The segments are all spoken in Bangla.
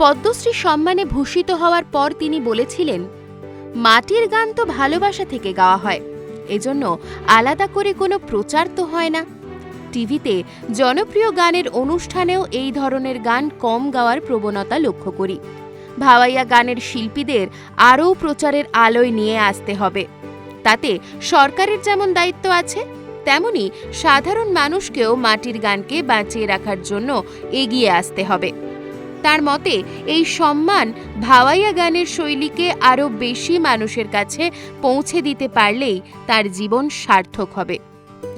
পদ্মশ্রী সম্মানে ভূষিত হওয়ার পর তিনি বলেছিলেন, মাটির গান তো ভালোবাসা থেকে গাওয়া হয়, এজন্য আলাদা করে কোনো প্রচার তো হয় না। টিভিতে জনপ্রিয় গানের অনুষ্ঠানেও এই ধরনের গান কম গাওয়ার প্রবণতা লক্ষ্য করি। ভাওয়াইয়া গানের শিল্পীদের আরও প্রচারের আলোয় নিয়ে আসতে হবে। তাতে সরকারের যেমন দায়িত্ব আছে, তেমনি সাধারণ মানুষকেও মাটির গানকে বাঁচিয়ে রাখার জন্য এগিয়ে আসতে হবে। তার মতে, এই সম্মান ভাওয়াইয়া গানের শৈলীকে আরও বেশি মানুষের কাছে পৌঁছে দিতে পারলেই তার জীবন সার্থক হবে।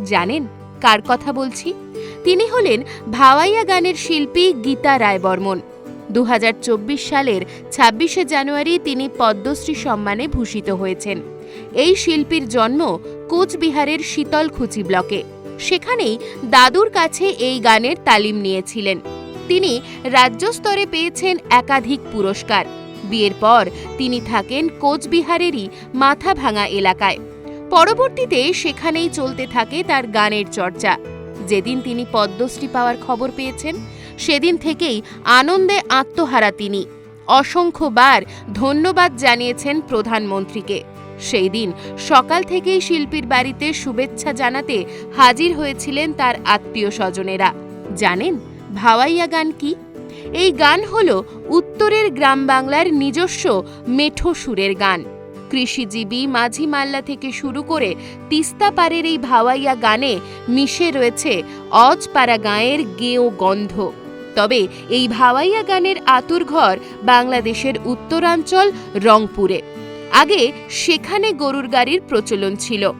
জানেন কার কথা বলছি? তিনি হলেন ভাওয়াইয়া গানের শিল্পী গীতা রায়বর্মন। দু সালের ছাব্বিশে জানুয়ারি তিনি পদ্মশ্রী সম্মানে ভূষিত হয়েছেন। এই শিল্পীর জন্ম কোচবিহারের শীতলকুচি ব্লকে। সেখানেই দাদুর কাছে এই গানের তালিম নিয়েছিলেন। তিনি রাজ্য স্তরে পেয়েছেন একাধিক পুরস্কার। বিয়ের পর তিনি থাকেন কোচবিহারেরই মাথাভাঙা এলাকায়। পরবর্তীতে সেখানেই চলতে থাকে তার গানের চর্চা। যেদিন তিনি পদ্মশ্রী পাওয়ার খবর পেয়েছেন, সেদিন থেকেই আনন্দে আত্মহারা তিনি। অসংখ্যবার ধন্যবাদ জানিয়েছেন প্রধানমন্ত্রীকে। সেই দিন সকাল থেকেই শিল্পীর বাড়িতে শুভেচ্ছা জানাতে হাজির হয়েছিলেন তার আত্মীয় স্বজনেরা। জানেন ভাওয়াইয়া গান কি? এই গান হল উত্তরের গ্রাম বাংলার নিজস্ব মেঠো সুরের গান। কৃষিজীবী মাঝি মাল্লা থেকে শুরু করে তিস্তা পারের এই ভাওয়াইয়া গানে মিশে রয়েছে অজপাড়া গাঁয়ের গেও গন্ধ। তবে এই ভাওয়াইয়া গানের আতুরঘর বাংলাদেশের উত্তরাঞ্চল রংপুরে। আগে সেখানে গরুর গাড়ির প্রচলন ছিল।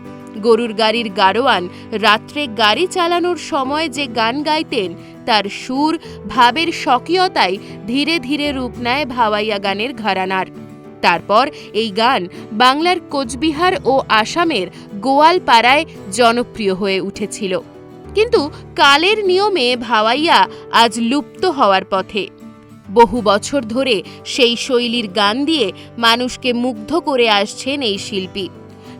গরুর গাড়ির গাড়োয়ান রাত্রে গাড়ি চালানোর সময় যে গান গাইতেন তার সুর ভাবের স্বকীয়তায় ধীরে ধীরে রূপ নেয় ভাওয়াইয়া গানের ঘরানার। তারপর এই গান বাংলার কোচবিহার ও আসামের গোয়ালপাড়ায় জনপ্রিয় হয়ে উঠেছিল। কিন্তু কালের নিয়মে ভাওয়াইয়া আজ লুপ্ত হওয়ার পথে। বহু বছর ধরে সেই শৈলীর গান দিয়ে মানুষকে মুগ্ধ করে আসছেন এই শিল্পী।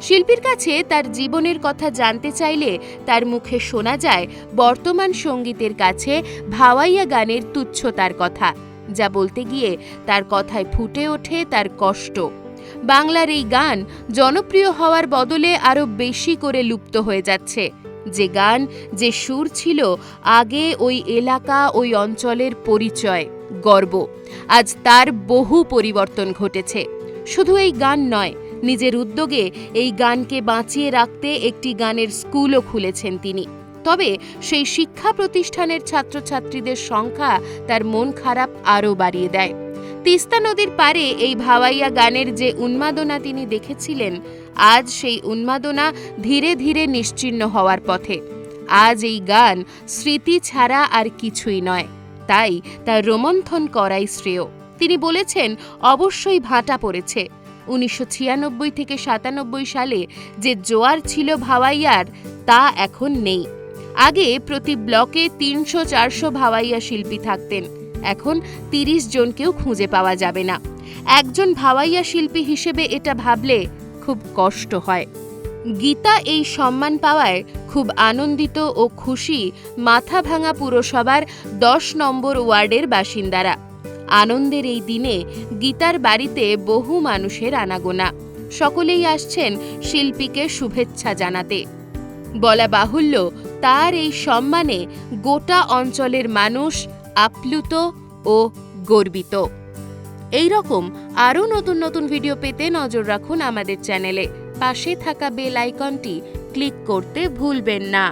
শিল্পীর কাছে তার জীবনের কথা জানতে চাইলে তার মুখে শোনা যায় বর্তমান সঙ্গীতের কাছে ভাওয়াইয়া গানের তুচ্ছতার কথা, যা বলতে গিয়ে তার কথায় ফুটে ওঠে তার কষ্ট। বাংলার এই গান জনপ্রিয় হওয়ার বদলে আরও বেশি করে লুপ্ত হয়ে যাচ্ছে। যে গান, যে সুর ছিল আগে ওই এলাকা, ওই অঞ্চলের পরিচয়, গর্ব। আজ তার বহু পরিবর্তন ঘটেছে। শুধু এই গান নয় নিজের উদ্যোগে এই গানকে বাঁচিয়ে রাখতে একটি গানের স্কুলও খুলেছেন তিনি। তবে সেই শিক্ষা প্রতিষ্ঠানের ছাত্রছাত্রীদের সংখ্যা তার মন খারাপ আরও বাড়িয়ে দেয়। তিস্তা নদীর পারে এই ভাওয়াইয়া গানের যে উন্মাদনা তিনি দেখেছিলেন, আজ সেই উন্মাদনা ধীরে ধীরে নিশ্চিহ্ন হওয়ার পথে। আজ এই গান স্মৃতি ছাড়া আর কিছুই নয়, তাই তার রোমন্থন করাই শ্রেয়। তিনি বলেছেন, অবশ্যই ভাটা পড়েছে। উনিশশো ছিয়ানব্বই থেকে সাতানব্বই সালে যে জোয়ার ছিল ভাওয়াইয়ার, তা এখন নেই। আগে প্রতি ব্লকে তিনশো চারশো ভাওয়াইয়া শিল্পী থাকতেন। এখন তিরিশ জনকেও খুঁজে পাওয়া যাবে না। একজন ভাওয়াইয়া শিল্পী হিসেবে এটা ভাবলে খুব কষ্ট হয়। গীতা এই সম্মান পাওয়ায় খুব আনন্দিত ও খুশি মাথাভাঙা পুরসভার দশ নম্বর ওয়ার্ডের বাসিন্দারা। আনন্দের এই দিনে গীতার বাড়িতে বহু মানুষের আনাগোনা। সকলেই আসছেন শিল্পীকে শুভেচ্ছা জানাতে। বলা বাহুল্য, তার এই সম্মানে গোটা অঞ্চলের মানুষ আপ্লুত ও গর্বিত। এই রকম আরও নতুন নতুন ভিডিও পেতে নজর রাখুন আমাদের চ্যানেলে। পাশে থাকা বেল আইকনটি ক্লিক করতে ভুলবেন না।